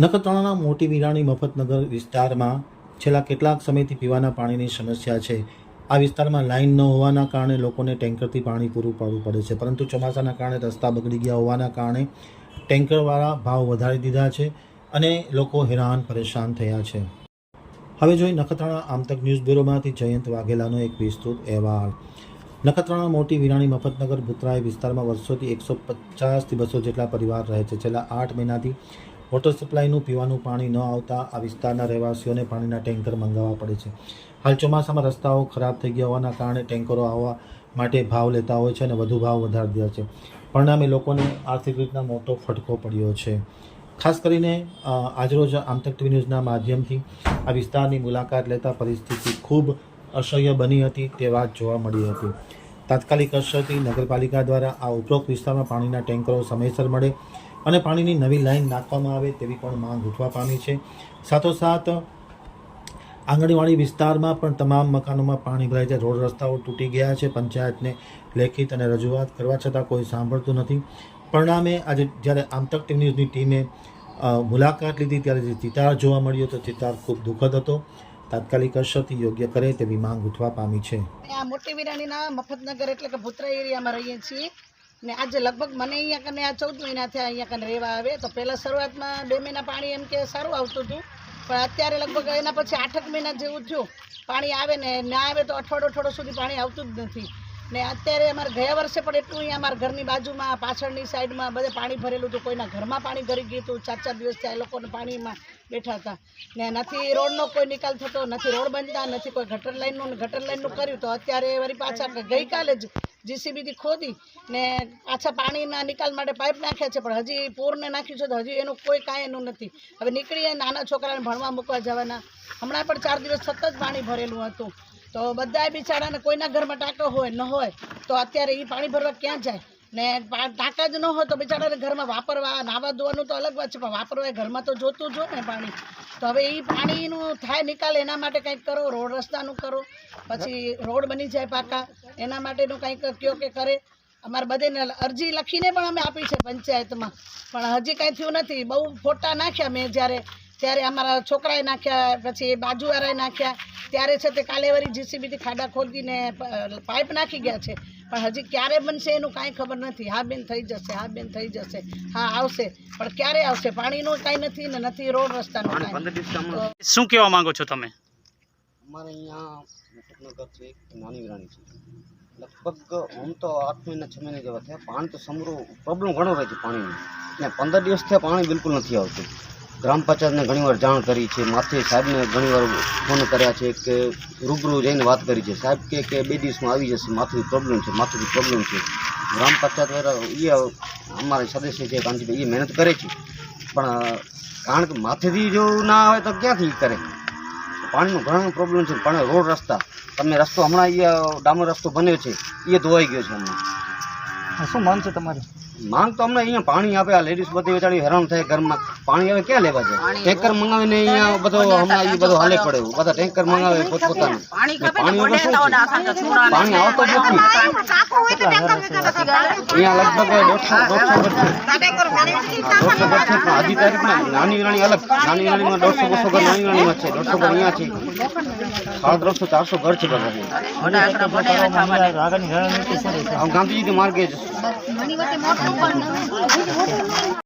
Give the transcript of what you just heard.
નખત્રાણાના મોટી વિરાણી મફતનગર વિસ્તારમાં છેલ્લા કેટલાક સમયથી પીવાના પાણીની સમસ્યા છે. આ વિસ્તારમાં લાઇન ન હોવાના કારણે લોકોને ટેન્કરથી પાણી પૂરું પાડવું પડે છે, પરંતુ ચોમાસાના કારણે રસ્તા બગડી ગયા હોવાના કારણે ટેન્કરવાળા ભાવ વધારી દીધા છે અને લોકો હેરાન પરેશાન થયા છે. હવે જોઈ નખત્રાણા આમતક ન્યૂઝ બ્યુરોમાંથી જયંત વાઘેલાનો એક વિસ્તૃત અહેવાલ. નખત્રાણા મોટી વિરાણી મફતનગર ભૂતરાય વિસ્તારમાં વર્ષોથી એકસો પચાસથી બસો જેટલા પરિવાર રહે છે. છેલ્લા આઠ મહિનાથી વોટર સપ્લાયનું પીવાનું પાણી ન આવતા આ વિસ્તારના રહેવાસીઓને પાણીના ટેન્કર મંગાવવા પડે છે. હાલ ચોમાસામાં રસ્તાઓ ખરાબ થઈ ગયા હોવાના કારણે ટેન્કરો આવવા માટે ભાવ લેતા હોય છે અને વધુ ભાવ વધારી દે છે. પરિણામે લોકોને આર્થિક રીતના મોટો ફટકો પડ્યો છે. ખાસ કરીને આજરોજ આમતક ટીવી ન્યૂઝના માધ્યમથી આ વિસ્તારની મુલાકાત લેતા પરિસ્થિતિ ખૂબ અસહ્ય બની હતી તે વાત જોવા મળી હતી. તાત્કાલિક અસરથી નગરપાલિકા દ્વારા આ ઉપરોક્ત વિસ્તારમાં પાણીના ટેન્કરો સમયસર મળે અને પાણીની નવી લાઈન નાખવામાં આવે તેવી પણ માંગ ઉઠવા પામી છે. સાથોસાથ, આંગણવાડી વિસ્તારમાં પણ તમામ મકાનોમાં પાણી ભરાય છે રોડ રસ્તાઓ તૂટી ગયા છે. પંચાયતને લેખિત અને રજૂઆત કરવા છતાં કોઈ સાંભળતું નથી. પરિણામે આજે જ્યારે આમતક ટીમ ન્યૂઝની ટીમે મુલાકાત લીધી, ત્યારે જે ચિતાર જોવા મળ્યો તો ચિતાર ખૂબ દુઃખદ હતો. તાત્કાલિક અસરથી યોગ્ય કરે તેવી માંગ ઉઠવા પામી છે. આ મોટી વિરાણીના મફતનગર એટલે કે ભૂત્રા એરિયામાં રહીએ છીએ. ને આજે લગભગ મને અહીંયા કને આ ચૌદ મહિના થયા અહીંયા કને રહેવા આવે. તો પહેલાં શરૂઆતમાં બે મહિના પાણી એમ કે સારું આવતું હતું. પણ અત્યારે લગભગ એના પછી આઠક મહિના જેવું થયું. પાણી આવે ને, ના આવે તો અઠવાડિયો અઠવાડિયો સુધી પાણી આવતું જ નથી. ને અત્યારે અમારે ગયા વર્ષે પણ એટલું અહીંયા અમારા ઘરની બાજુમાં, પાછળની સાઈડમાં બધે પાણી ભરેલું હતું, કોઈના ઘરમાં પાણી ભરી ગયું હતું. ચાર ચાર દિવસ આ લોકોને પાણીમાં બેઠા હતા. ને નથી રોડનો કોઈ નિકાલ થતો, નથી રોડ બનતા, નથી કોઈ ગટર લાઈનનું ગટર લાઇનનું કર્યું તો અત્યારે વળી પાછા ગઈકાલે જ જીસીબીથી ખોદી ને પાછા પાણીના નિકાલ માટે પાઇપ નાખ્યા છે, પણ હજી પૂરને નાખ્યું છે તો હજી એનું કોઈ કાંઈ એનું નથી. હવે નીકળીએ, નાના છોકરાને ભણવા મૂકવા જવાના. હમણાં પણ ચાર દિવસ સતત પાણી ભરેલું હતું. તો બધાય બિચારાને કોઈના ઘરમાં ટાંકો હોય, ન હોય, તો અત્યારે એ પાણી ભરવા ક્યાં જાય? ને ટાંકા જ ન હોય તો બિચારાને ઘરમાં વાપરવા, નાવા ધોવાનું તો અલગ વાત છે, પણ વાપરવા ઘરમાં તો જોતું જ ને પાણી. તો હવે એ પાણીનું થાય નિકાલ, એના માટે કંઈક કરો, રોડ રસ્તાનું કરો, પછી રોડ બની જાય પાકા, એના માટેનું કંઈક કયો કે કરે. અમારે બધાને અરજી લખીને પણ અમે આપી છે પંચાયતમાં, પણ હજી કાંઈ થયું નથી. બહુ ફોટા નાખ્યા મેં જ્યારે ત્યારે અમારા છોકરાએ નાખ્યા પછી બાજુવાળાએ નાખ્યા. ત્યારે છે તે કાલે વળી જીસીબીથી ખાડા ખોદીને પાઇપ નાખી ગયા છે. પણ હજી ક્યારે બનશે એનું કાંઈ ખબર નથી. હા બેન થઈ જશે હા બેન થઈ જશે. હા આવશે. પણ ક્યારે આવશે? પાણીનું કાંઈ નથી ને નથી રોડ રસ્તાનું શું કહેવા માંગો છો તમે? અમારે અહીંયા મુકતનગર છે એક નાની વિરાણી છે. લગભગ આમ તો આઠ મહિના છ મહિના જેવા થયા. પાણી તો સમરો પ્રોબ્લેમ ઘણો રહે છે પાણીનો. ને પંદર દિવસ થયા પાણી બિલકુલ નથી આવતું. ગ્રામ પંચાયતને ઘણીવાર જાણ કરી છે. માથે સાહેબને ઘણીવાર ફોન કર્યા છે કે રૂબરૂ જઈને વાત કરી છે. સાહેબ કે કે બે દિવસમાં આવી જશે. માથું પ્રોબ્લેમ છે માથું પ્રોબ્લેમ છે. ગ્રામ પંચાયત વાળા એ અમારા સદસ્ય છે કાંતિભાઈ એ મહેનત કરે છે. પણ, કારણ કે માથેથી જો ના આવે તો ક્યાંથી કરે? પાણીનો ઘણો પ્રોબ્લેમ છે પણ રોડ રસ્તા. તમે રસ્તો હમણાં એ ડામર રસ્તો બન્યો છે. એ ધોવાઈ ગયો છે હમણાં. શું માન છે તમારી? માંગ તો અમને અહીંયા પાણી આપે આ લેડીઝ બધી વેચાણી હેરાન થાય ઘરમાં. પાણી હવે ક્યાં લેવા જાય? ટેન્કર મંગાવીને અહીંયા બધો હમણાં એ બધો હાલે પડે એવું. બધા ટેન્કર મંગાવે પોતપોતાનું. પાણી વગર શું પાણી આવતો જ નથી અહીંયા લગભગ દોઢસો દોઢસો દોઢસો ઘર છે પણ હજી તારીખમાં નાની રાણી અલગ. નાની રાણીમાં દોઢસો બસો ઘર નાની રાણીમાં છે. દોઢસો ઘર અહીંયા છે. સાડા ત્રણસો ચારસો ઘર છે બધા. ગાંધીજી માર્ગે જ. 我빠我안오 시.